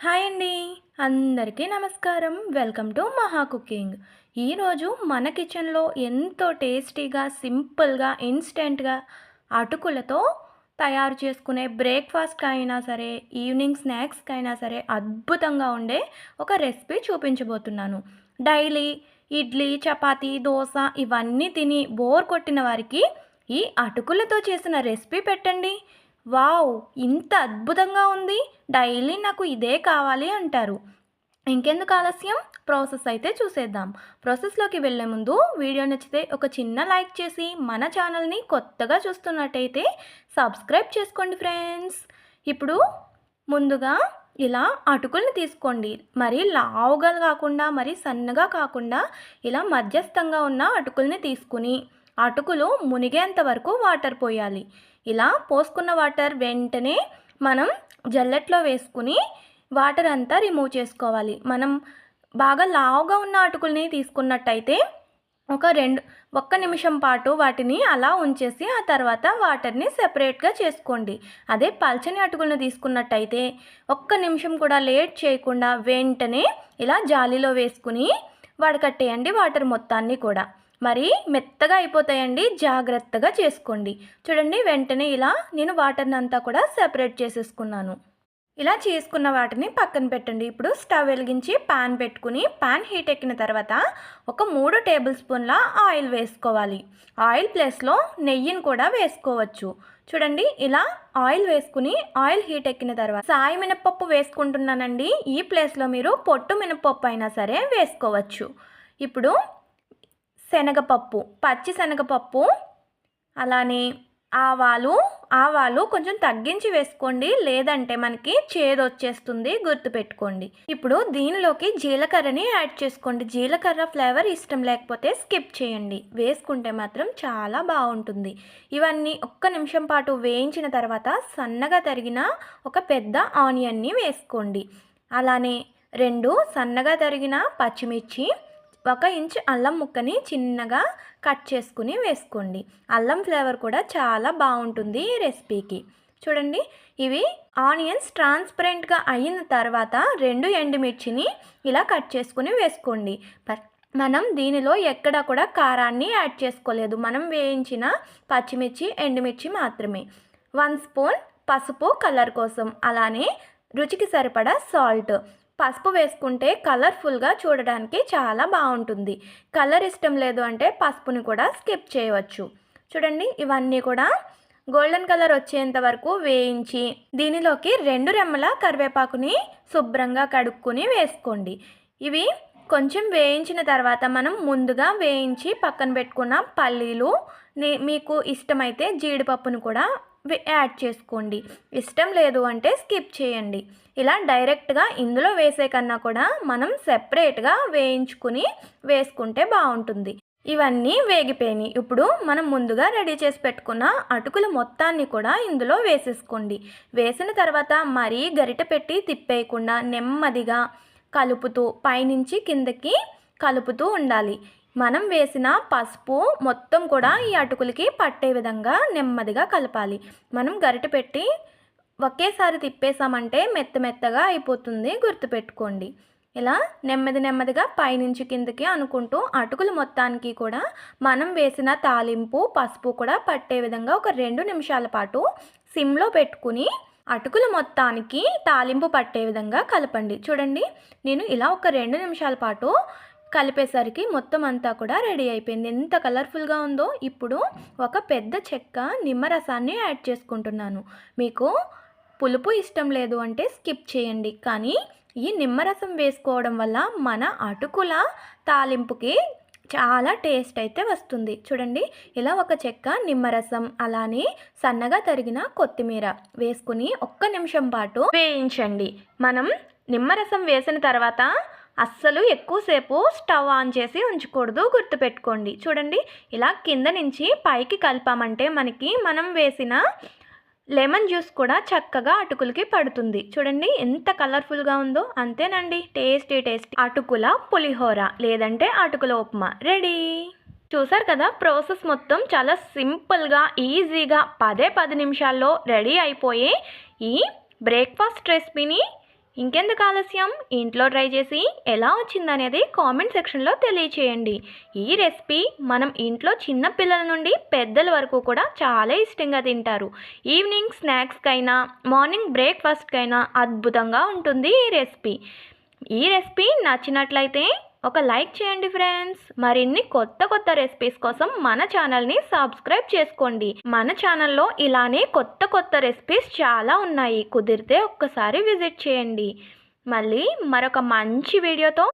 Hi అండి. అందరికీ నమస్కారం. Welcome to Maha cooking. ఈరోజు మన కిచెన్లో ఎంతో టేస్టీగా సింపుల్గా ఇన్స్టెంట్గా అటుకులతో తయారు చేసుకునే బ్రేక్ఫాస్ట్కి అయినా సరే ఈవినింగ్ స్నాక్స్కి అయినా సరే అద్భుతంగా ఉండే ఒక రెసిపీ చూపించబోతున్నాను. డైలీ ఇడ్లీ చపాతీ దోశ ఇవన్నీ తిని బోర్ కొట్టిన వారికి ఈ అటుకులతో చేసిన రెసిపీ పెట్టండి. వావ్ ఇంత అద్భుతంగా ఉంది. డైలీ నాకు ఇదే కావాలి అంటారు. ఇంకెందుకు ఆలస్యం? ప్రాసెస్ అయితే చూసేద్దాం. ప్రాసెస్లోకి వెళ్ళే ముందు వీడియో నచ్చితే ఒక చిన్న లైక్ చేసి మన ఛానల్ని కొత్తగా చూస్తున్నట్టయితే సబ్స్క్రైబ్ చేసుకోండి ఫ్రెండ్స్. ఇప్పుడు ముందుగా ఇలా అటుకుల్ని తీసుకోండి. మరి లావుగా కాకుండా మరి సన్నగా కాకుండా ఇలా మధ్యస్థంగా ఉన్న అటుకుల్ని తీసుకుని అటుకులు మునిగేంత వరకు వాటర్ పోయాలి. ఇలా పోసుకున్న వాటర్ వెంటనే మనం జల్లెట్లో వేసుకుని వాటర్ అంతా రిమూవ్ చేసుకోవాలి. మనం బాగా లావుగా ఉన్న అటుకుల్ని తీసుకున్నట్టయితే ఒక రెండు ఒక్క నిమిషం పాటు వాటిని అలా ఉంచేసి ఆ తర్వాత వాటర్ని సెపరేట్గా చేసుకోండి. అదే పల్చని అటుకులను తీసుకున్నట్టయితే ఒక్క నిమిషం కూడా లేట్ చేయకుండా వెంటనే ఇలా జాలీలో వేసుకుని వడకట్టేయండి వాటర్ మొత్తాన్ని కూడా. మరి మెత్తగా అయిపోతాయండి. జాగ్రత్తగా చేసుకోండి. చూడండి వెంటనే ఇలా నేను వాటర్ని అంతా కూడా సెపరేట్ చేసేసుకున్నాను. ఇలా చేసుకున్న వాటిని పక్కన పెట్టండి. ఇప్పుడు స్టవ్ వెలిగించి పాన్ పెట్టుకుని పాన్ హీట్ ఎక్కిన తర్వాత ఒక మూడు టేబుల్ స్పూన్ల ఆయిల్ వేసుకోవాలి. ఆయిల్ ప్లేస్లో నెయ్యిని కూడా వేసుకోవచ్చు. చూడండి ఇలా ఆయిల్ వేసుకుని ఆయిల్ హీట్ ఎక్కిన తర్వాత సాయి మినపప్పు వేసుకుంటున్నానండి. ఈ ప్లేస్లో మీరు పొట్టు మినపప్పు అయినా సరే వేసుకోవచ్చు. ఇప్పుడు శనగపప్పు పచ్చి శనగపప్పు అలానే ఆవాలు ఆవాలు కొంచెం తగ్గించి వేసుకోండి. లేదంటే మనకి చేదు వచ్చేస్తుంది గుర్తుపెట్టుకోండి ఇప్పుడు దీనిలోకి జీలకర్రని యాడ్ చేసుకోండి. జీలకర్ర ఫ్లేవర్ ఇష్టం లేకపోతే స్కిప్ చేయండి. వేసుకుంటే మాత్రం చాలా బాగుంటుంది. ఇవన్నీ ఒక్క నిమిషం పాటు వేయించిన తర్వాత సన్నగా తరిగిన ఒక పెద్ద ఆనియన్ని వేసుకోండి. అలానే రెండు సన్నగా తరిగిన పచ్చిమిర్చి ఒక ఇంచు అల్లం ముక్కని చిన్నగా కట్ చేసుకుని వేసుకోండి. అల్లం ఫ్లేవర్ కూడా చాలా బాగుంటుంది ఈ రెసిపీకి. చూడండి ఇవి ఆనియన్స్ ట్రాన్స్పరెంట్గా అయిన తర్వాత రెండు ఎండుమిర్చిని ఇలా కట్ చేసుకుని వేసుకోండి. మనం దీనిలో ఎక్కడ కూడా కారాన్ని యాడ్ చేసుకోలేదు. మనం వేయించిన పచ్చిమిర్చి ఎండుమిర్చి మాత్రమే. వన్ స్పూన్ పసుపు కలర్ కోసం అలానే రుచికి సరిపడా సాల్ట్. పసుపు వేసుకుంటే కలర్ఫుల్గా చూడడానికి చాలా బాగుంటుంది. కలర్ ఇష్టం లేదు అంటే పసుపుని కూడా స్కిప్ చేయవచ్చు. చూడండి ఇవన్నీ కూడా గోల్డెన్ కలర్ వచ్చేంత వరకు వేయించి దీనిలోకి రెండు రెమ్మల కరివేపాకుని శుభ్రంగా కడుక్కుని వేసుకోండి. ఇవి కొంచెం వేయించిన తర్వాత మనం ముందుగా వేయించి పక్కన పెట్టుకున్న పల్లీలు మీకు ఇష్టమైతే జీడిపప్పును కూడా యాడ్ చేసుకోండి. ఇష్టం లేదు అంటే స్కిప్ చేయండి. ఇలా డైరెక్ట్గా ఇందులో వేసే కన్నా కూడా మనం సెపరేట్గా వేయించుకుని వేసుకుంటే బాగుంటుంది. ఇవన్నీ వేగిపోయినాయి. ఇప్పుడు మనం ముందుగా రెడీ చేసి పెట్టుకున్న అటుకుల మొత్తాన్ని కూడా ఇందులో వేసేసుకోండి. వేసిన తర్వాత మరీ గరిట పెట్టి తిప్పేయకుండా నెమ్మదిగా కలుపుతూ పైనుంచి కిందకి కలుపుతూ ఉండాలి. మనం వేసిన పసుపు మొత్తం కూడా ఈ అటుకులకి పట్టే విధంగా నెమ్మదిగా కలపాలి. మనం గరిట పెట్టి ఒకేసారి తిప్పేసామంటే మెత్త మెత్తగా అయిపోతుంది గుర్తుపెట్టుకోండి. ఇలా నెమ్మది నెమ్మదిగా పైనుంచి కిందకి అనుకుంటూ అటుకులు మొత్తానికి కూడా మనం వేసిన తాలింపు పసుపు కూడా పట్టే విధంగా ఒక రెండు నిమిషాల పాటు సిమ్లో పెట్టుకుని అటుకుల మొత్తానికి తాలింపు పట్టే విధంగా కలపండి. చూడండి నేను ఇలా ఒక రెండు నిమిషాల పాటు కలిపేసరికి మొత్తం అంతా కూడా రెడీ అయిపోయింది. ఎంత కలర్ఫుల్గా ఉందో ఇప్పుడు ఒక పెద్ద చెక్క నిమ్మరసాన్ని యాడ్ చేసుకుంటున్నాను. మీకు పులుపు ఇష్టం లేదు అంటే స్కిప్ చేయండి. కానీ ఈ నిమ్మరసం వేసుకోవడం వల్ల మన అటుకుల తాలింపుకి చాలా టేస్ట్ అయితే వస్తుంది. చూడండి ఇలా ఒక చెక్క నిమ్మరసం అలానే సన్నగా తరిగిన కొత్తిమీర వేసుకుని ఒక్క నిమిషం పాటు వేయించండి. మనం నిమ్మరసం వేసిన తర్వాత అస్సలు ఎక్కువసేపు స్టవ్ ఆన్ చేసి ఉంచకూడదు గుర్తుపెట్టుకోండి. చూడండి ఇలా కింద నుంచి పైకి కలిపామంటే మనకి మనం వేసిన లెమన్ జ్యూస్ కూడా చక్కగా అటుకులకి పడుతుంది. చూడండి ఎంత కలర్ఫుల్గా ఉందో. అంతేనండి టేస్టీ టేస్టీ. అటుకుల పులిహోర లేదంటే అటుకుల ఉప్మా. రెడీ! చూసారు కదా ప్రాసెస్ మొత్తం చాలా సింపుల్గా ఈజీగా పదే పది నిమిషాల్లో రెడీ అయిపోయే ఈ బ్రేక్ఫాస్ట్ రెసిపీని ఇంకెందుకు ఆలస్యం? ఇంట్లో ట్రై చేసి ఎలా వచ్చిందనేది కామెంట్ సెక్షన్లో తెలియచేయండి. ఈ రెసిపీ మనం ఇంట్లో చిన్న పిల్లల నుండి పెద్దల వరకు కూడా చాలా ఇష్టంగా తింటారు. ఈవినింగ్ స్నాక్స్కైనా మార్నింగ్ బ్రేక్ఫాస్ట్కైనా అద్భుతంగా ఉంటుంది ఈ రెసిపీ. ఈ రెసిపీ నచ్చినట్లయితే ఒక లైక్ చేయండి ఫ్రెండ్స్. మరిన్ని కొత్త కొత్త రెసిపీస్ కోసం మన ఛానల్ని సబ్స్క్రైబ్ చేసుకోండి. మన ఛానల్లో ఇలానే కొత్త కొత్త రెసిపీస్ చాలా ఉన్నాయి. కుదిరితే ఒక్కసారి విజిట్ చేయండి. మళ్ళీ మరొక మంచి వీడియోతో